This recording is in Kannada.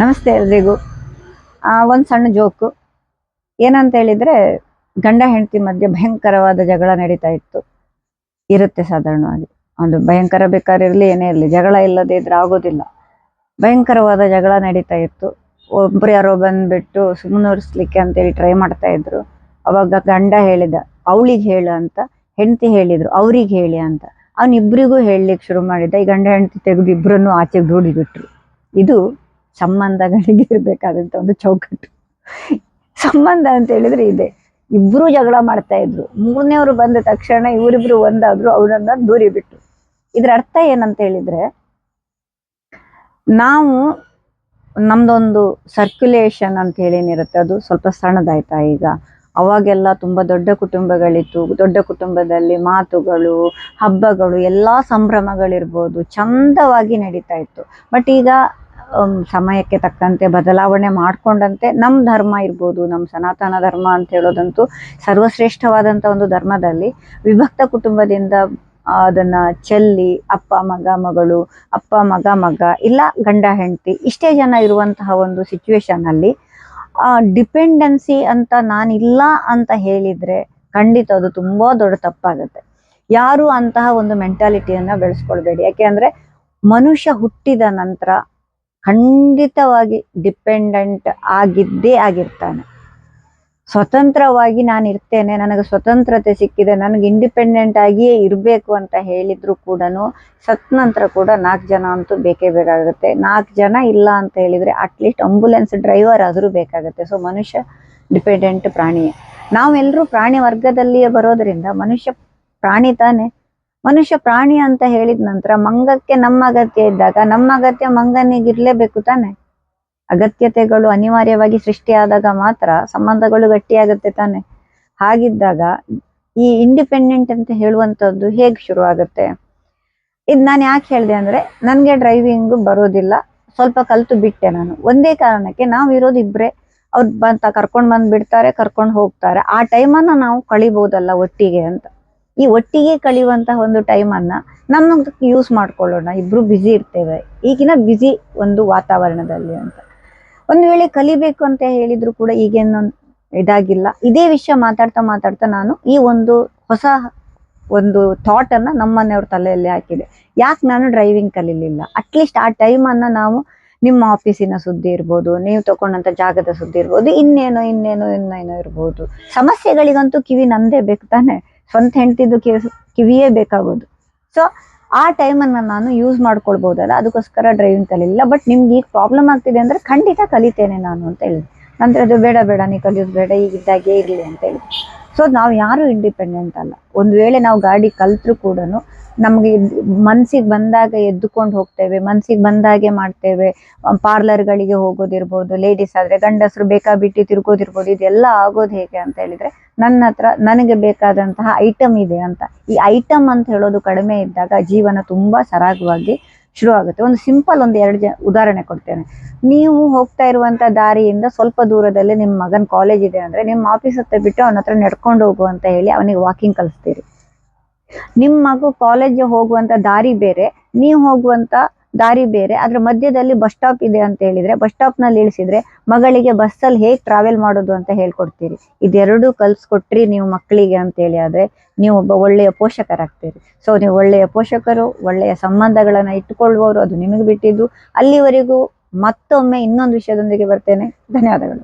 ನಮಸ್ತೆ ಎಲ್ರಿಗೂ. ಒಂದು ಸಣ್ಣ ಜೋಕು. ಏನಂತ ಹೇಳಿದ್ರೆ, ಗಂಡ ಹೆಂಡತಿ ಮಧ್ಯೆ ಭಯಂಕರವಾದ ಜಗಳ ನಡೀತಾ ಇತ್ತು. ಇರುತ್ತೆ ಸಾಧಾರಣವಾಗಿ. ಒಂದು ಭಯಂಕರ ಬೇಕಾದಿರಲಿ ಏನೇ ಇರಲಿ, ಜಗಳ ಇಲ್ಲದೆ ಇದ್ರೆ ಆಗೋದಿಲ್ಲ. ಭಯಂಕರವಾದ ಜಗಳ ನಡೀತಾ ಇತ್ತು. ಒಬ್ರು ಯಾರೋ ಬಂದ್ಬಿಟ್ಟು ಸುಮ್ಮನೋರಿಸ್ಲಿಕ್ಕೆ ಅಂತೇಳಿ ಟ್ರೈ ಮಾಡ್ತಾ ಇದ್ರು. ಅವಾಗ ಗಂಡ ಹೇಳಿದ, ಅವಳಿಗೆ ಹೇಳು ಅಂತ. ಹೆಂಡತಿ ಹೇಳಿದ್ರು, ಅವ್ರಿಗೆ ಹೇಳಿ ಅಂತ. ಅವನಿಬ್ಬರಿಗೂ ಹೇಳಲಿಕ್ಕೆ ಶುರು ಮಾಡಿದ ಈ ಗಂಡ ಹೆಂಡತಿ ತೆಗೆದು ಇಬ್ಬರನ್ನು ಆಚೆಗೆ ದೂಡಿಬಿಟ್ರು ಇದು ಸಂಬಂಧಗಳಿಗೆ ಇರಬೇಕಾದಂತ ಒಂದು ಚೌಕಟ್ಟು. ಸಂಬಂಧ ಅಂತ ಹೇಳಿದ್ರೆ ಇದೆ. ಇಬ್ರು ಜಗಳ ಮಾಡ್ತಾ ಇದ್ರು. ಮೂರನೇವರು ಬಂದ ತಕ್ಷಣ ಇವರಿಬ್ರು ಒಂದಾದ್ರು, ಅವರನ್ನ ದೂರಿ ಬಿಟ್ರು. ಇದ್ರ ಅರ್ಥ ಏನಂತ ಹೇಳಿದ್ರೆ, ನಾವು ನಮ್ದೊಂದು ಸರ್ಕ್ಯುಲೇಷನ್ ಅಂತ ಹೇಳಿ ಏನಿರುತ್ತೆ, ಅದು ಸ್ವಲ್ಪ ಸಣ್ಣದಾಯ್ತಾ ಈಗ. ಅವಾಗೆಲ್ಲ ತುಂಬಾ ದೊಡ್ಡ ಕುಟುಂಬಗಳಿತ್ತು. ದೊಡ್ಡ ಕುಟುಂಬದಲ್ಲಿ ಮಾತುಗಳು, ಹಬ್ಬಗಳು, ಎಲ್ಲಾ ಸಂಭ್ರಮಗಳಿರ್ಬೋದು, ಚಂದವಾಗಿ ನಡೀತಾ ಇತ್ತು. ಬಟ್ ಈಗ ಸಮಯಕ್ಕೆ ತಕ್ಕಂತೆ ಬದಲಾವಣೆ ಮಾಡ್ಕೊಂಡಂತೆ ನಮ್ಮ ಧರ್ಮ ಇರ್ಬೋದು ನಮ್ಮ ಸನಾತನ ಧರ್ಮ ಅಂತ ಹೇಳೋದಂತೂ ಸರ್ವಶ್ರೇಷ್ಠವಾದಂಥ ಒಂದು ಧರ್ಮದಲ್ಲಿ. ವಿಭಕ್ತ ಕುಟುಂಬದಿಂದ ಅದನ್ನ ಚೆಲ್ಲಿ ಅಪ್ಪ, ಮಗ, ಮಗಳು, ಅಪ್ಪ, ಮಗ ಮಗ, ಇಲ್ಲ ಗಂಡ, ಹೆಂಡತಿ, ಇಷ್ಟೇ ಜನ ಇರುವಂತಹ ಒಂದು ಸಿಚುವೇಶನ್ ಅಲ್ಲಿ ಡಿಪೆಂಡೆನ್ಸಿ ಅಂತ ನಾನಿಲ್ಲ ಅಂತ ಹೇಳಿದ್ರೆ ಖಂಡಿತ ಅದು ತುಂಬಾ ದೊಡ್ಡ ತಪ್ಪಾಗುತ್ತೆ. ಯಾರು ಅಂತಹ ಒಂದು ಮೆಂಟಾಲಿಟಿಯನ್ನ ಬೆಳೆಸ್ಕೊಳ್ಬೇಡಿ. ಯಾಕೆ ಮನುಷ್ಯ ಹುಟ್ಟಿದ ನಂತರ ಖಂಡಿತವಾಗಿ ಡಿಪೆಂಡೆಂಟ್ ಆಗಿದ್ದೇ ಆಗಿರ್ತಾನೆ. ಸ್ವತಂತ್ರವಾಗಿ ನಾನು ಇರ್ತೇನೆ, ನನಗೆ ಸ್ವತಂತ್ರತೆ ಸಿಕ್ಕಿದೆ, ನನಗೆ ಇಂಡಿಪೆಂಡೆಂಟ್ ಆಗಿಯೇ ಇರಬೇಕು ಅಂತ ಹೇಳಿದ್ರು ಕೂಡ ಸತ್ ನಂತರ ಕೂಡ ನಾಲ್ಕು ಜನ ಅಂತೂ ಬೇಕೇ ಬೇಕಾಗುತ್ತೆ. ನಾಲ್ಕು ಜನ ಇಲ್ಲ ಅಂತ ಹೇಳಿದರೆ ಅಟ್ಲೀಸ್ಟ್ ಆಂಬುಲೆನ್ಸ್ ಡ್ರೈವರ್ ಆದರೂ ಬೇಕಾಗುತ್ತೆ. ಸೊ ಮನುಷ್ಯ ಡಿಪೆಂಡೆಂಟ್ ಪ್ರಾಣಿಯೇ. ನಾವೆಲ್ಲರೂ ಪ್ರಾಣಿ ವರ್ಗದಲ್ಲಿಯೇ ಬರೋದರಿಂದ ಮನುಷ್ಯ ಪ್ರಾಣಿ ತಾನೆ. ಮನುಷ್ಯ ಪ್ರಾಣಿ ಅಂತ ಹೇಳಿದ ನಂತರ ಮಂಗಕ್ಕೆ ನಮ್ಮ ಅಗತ್ಯ ಇದ್ದಾಗ ನಮ್ಮ ಅಗತ್ಯ ಮಂಗನಿಗಿರ್ಲೇಬೇಕು ತಾನೆ. ಅಗತ್ಯತೆಗಳು ಅನಿವಾರ್ಯವಾಗಿ ಸೃಷ್ಟಿಯಾದಾಗ ಮಾತ್ರ ಸಂಬಂಧಗಳು ಗಟ್ಟಿಯಾಗುತ್ತೆ ತಾನೆ. ಹಾಗಿದ್ದಾಗ ಈ ಇಂಡಿಪೆಂಡೆಂಟ್ ಅಂತ ಹೇಳುವಂಥದ್ದು ಹೇಗೆ ಶುರು ಆಗುತ್ತೆ ಇದು ನಾನು ಯಾಕೆ ಹೇಳಿದೆ ಅಂದ್ರೆ ನನಗೆ ಡ್ರೈವಿಂಗ್ ಬರೋದಿಲ್ಲ, ಸ್ವಲ್ಪ ಕಲ್ತು ಬಿಟ್ಟೆ ನಾನು. ಒಂದೇ ಕಾರಣಕ್ಕೆ ನಾವು ಇರೋದು ಇಬ್ಬರೇ ಅವ್ರು ಬಂತ ಕರ್ಕೊಂಡು ಬಂದು ಬಿಡ್ತಾರೆ ಕರ್ಕೊಂಡು ಹೋಗ್ತಾರೆ. ಆ ಟೈಮನ್ನ ನಾವು ಕಳಿಬಹುದಲ್ಲ ಒಟ್ಟಿಗೆ ಅಂತ. ಈ ಒಟ್ಟಿಗೆ ಕಳೆಯುವಂತಹ ಒಂದು ಟೈಮನ್ನು ನಮ್ಮ ಯೂಸ್ ಮಾಡ್ಕೊಳ್ಳೋಣ. ಇಬ್ರು ಬ್ಯುಸಿ ಇರ್ತೇವೆ. ಈಗಿನ ಬ್ಯುಸಿ ಒಂದು ವಾತಾವರಣದಲ್ಲಿ ಅಂತ. ಒಂದು ವೇಳೆ ಕಲಿಬೇಕು ಅಂತ ಹೇಳಿದ್ರು ಕೂಡ ಈಗೇನು ಇದಾಗಿಲ್ಲ. ಇದೇ ವಿಷಯ ಮಾತಾಡ್ತಾ ಮಾತಾಡ್ತಾ ನಾನು ಈ ಒಂದು ಹೊಸ ಒಂದು ಥಾಟ್ ಅನ್ನ ನಮ್ಮ ಮನೆಯವ್ರ ತಲೆಯಲ್ಲಿ ಹಾಕಿದೆ. ಯಾಕೆ ನಾನು ಡ್ರೈವಿಂಗ್ ಕಲೀಲಿಲ್ಲ? ಅಟ್ಲೀಸ್ಟ್ ಆ ಟೈಮ್ ಅನ್ನ ನಾವು ನಿಮ್ಮ ಆಫೀಸಿನ ಸುದ್ದಿ ಇರ್ಬೋದು, ನೀವು ತಗೊಂಡಂತ ಜಾಗದ ಸುದ್ದಿ ಇರ್ಬೋದು, ಇನ್ನೇನೋ ಇನ್ನೇನೋ ಇನ್ನೇನೋ ಇರ್ಬೋದು. ಸಮಸ್ಯೆಗಳಿಗಂತೂ ಕಿವಿ ನಂದೇ ಬೇಕು ತಾನೆ. ಸ್ವಂತ ಹೆಂಡತಿದ್ದು ಕಿವಿಯೇ ಬೇಕಾಗೋದು. ಸೊ ಆ ಟೈಮನ್ನ ನಾನು ಯೂಸ್ ಮಾಡ್ಕೊಳ್ಬೋದಲ್ಲ? ಅದಕ್ಕೋಸ್ಕರ ಡ್ರೈವಿಂಗ್ ಕಲಿಲ್ಲ ಬಟ್ ನಿಮ್ಗೆ ಈಗ ಪ್ರಾಬ್ಲಮ್ ಆಗ್ತಿದೆ ಅಂದ್ರೆ ಖಂಡಿತ ಕಲಿತೇನೆ ನಾನು ಅಂತ ಹೇಳಿದೆ ನಂತರ ಅದು ಬೇಡ ಬೇಡ, ನೀ ಕಲಿಯೋದು ಬೇಡ ಈಗಿದ್ದಾಗೆ ಇರಲಿ ಅಂತ ಹೇಳಿ. ಸೊ ನಾವು ಯಾರು ಇಂಡಿಪೆಂಡೆಂಟ್ ಅಲ್ಲ. ಒಂದು ವೇಳೆ ನಾವು ಗಾಡಿ ಕಲ್ತ್ರು ಕೂಡ ನಮಗೆ ಮನ್ಸಿಗೆ ಬಂದಾಗ ಎದ್ದುಕೊಂಡು ಹೋಗ್ತೇವೆ, ಮನ್ಸಿಗೆ ಬಂದಾಗೆ ಮಾಡ್ತೇವೆ. ಪಾರ್ಲರ್ಗಳಿಗೆ ಹೋಗೋದಿರ್ಬೋದು ಲೇಡೀಸ್ ಆದ್ರೆ ಗಂಡಸರು ಬೇಕಾಬಿಟ್ಟು ತಿರ್ಗೋದಿರ್ಬೋದು, ಇದೆಲ್ಲ ಆಗೋದು ಹೇಗೆ ಅಂತ ಹೇಳಿದ್ರೆ ನನ್ನ ಹತ್ರ ನನಗೆ ಬೇಕಾದಂತಹ ಐಟಮ್ ಇದೆ ಅಂತ. ಈ ಐಟಮ್ ಅಂತ ಹೇಳೋದು ಕಡಿಮೆ ಇದ್ದಾಗ ಜೀವನ ತುಂಬಾ ಸರಾಗವಾಗಿ ಶುರು ಆಗುತ್ತೆ ಒಂದು ಸಿಂಪಲ್ ಒಂದು ಎರಡು ಜ ಉದಾಹರಣೆ ಕೊಡ್ತೇನೆ. ನೀವು ಹೋಗ್ತಾ ಇರುವಂತ ದಾರಿಯಿಂದ ಸ್ವಲ್ಪ ದೂರದಲ್ಲಿ ನಿಮ್ಮ ಮಗನ ಕಾಲೇಜ್ ಇದೆ ಅಂದ್ರೆ ನಿಮ್ಮ ಆಫೀಸ್ ಹತ್ರ ಬಿಟ್ಟು ಅವನ ಹತ್ರ ನಡ್ಕೊಂಡು ಹೋಗು ಅಂತ ಹೇಳಿ ಅವನಿಗೆ ವಾಕಿಂಗ್ ಕಲಿಸ್ತೀರಿ ನಿಮ್ಮ ಮಗು ಕಾಲೇಜ್ ಹೋಗುವಂತ ದಾರಿ ಬೇರೆ, ನೀವು ಹೋಗುವಂತ ದಾರಿ ಬೇರೆ ಅದ್ರ ಮಧ್ಯದಲ್ಲಿ ಬಸ್ ಸ್ಟಾಪ್ ಇದೆ ಅಂತ ಹೇಳಿದ್ರೆ, ಬಸ್ ಸ್ಟಾಪ್ನಲ್ಲಿ ಇಳಿಸಿದ್ರೆ ಮಗಳಿಗೆ ಬಸ್ ಅಲ್ಲಿ ಹೇಗೆ ಟ್ರಾವೆಲ್ ಮಾಡೋದು ಅಂತ ಹೇಳ್ಕೊಡ್ತೀರಿ. ಇದೆರಡು ಕಲ್ಸ್ಕೊಟ್ರಿ ನೀವು ಮಕ್ಕಳಿಗೆ ಅಂತ ಹೇಳಿ ಆದ್ರೆ ನೀವು ಒಬ್ಬ ಒಳ್ಳೆಯ ಪೋಷಕರಾಗ್ತೀರಿ. ಸೊ ನೀವು ಒಳ್ಳೆಯ ಪೋಷಕರು, ಒಳ್ಳೆಯ ಸಂಬಂಧಗಳನ್ನ ಇಟ್ಟುಕೊಳ್ಳುವವರು, ಅದು ನಿಮಗೆ ಬಿಟ್ಟಿದ್ದು. ಅಲ್ಲಿವರೆಗೂ ಮತ್ತೊಮ್ಮೆ ಇನ್ನೊಂದು ವಿಷಯದೊಂದಿಗೆ ಬರ್ತೇನೆ. ಧನ್ಯವಾದಗಳು.